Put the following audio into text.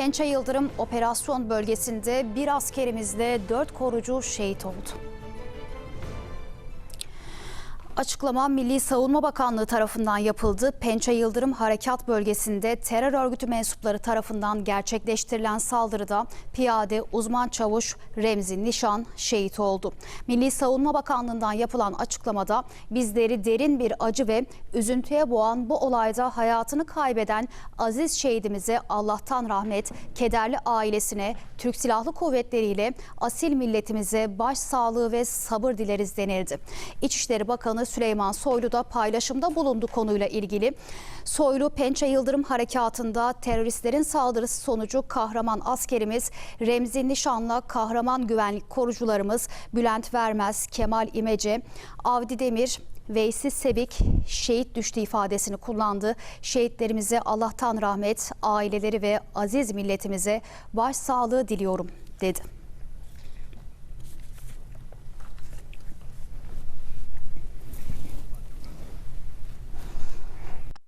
Pençe Yıldırım operasyon bölgesinde bir askerimizle dört korucu şehit oldu. Açıklama Milli Savunma Bakanlığı tarafından yapıldı. Pençe Yıldırım Harekat Bölgesi'nde terör örgütü mensupları tarafından gerçekleştirilen saldırıda piyade uzman çavuş Remzi Nişan şehit oldu. Milli Savunma Bakanlığı'ndan yapılan açıklamada bizleri derin bir acı ve üzüntüye boğan bu olayda hayatını kaybeden aziz şehidimize Allah'tan rahmet, kederli ailesine, Türk Silahlı Kuvvetleri ile asil milletimize başsağlığı ve sabır dileriz denildi. İçişleri Bakanı Süleyman Soylu da paylaşımda bulundu konuyla ilgili. Soylu Pençe Yıldırım Harekatı'nda teröristlerin saldırısı sonucu kahraman askerimiz Remzi Nişan'la kahraman güvenlik korucularımız Bülent Vermez, Kemal İmece, Avdi Demir, Veysi Sevik şehit düştü ifadesini kullandı. Şehitlerimize Allah'tan rahmet, aileleri ve aziz milletimize başsağlığı diliyorum dedi.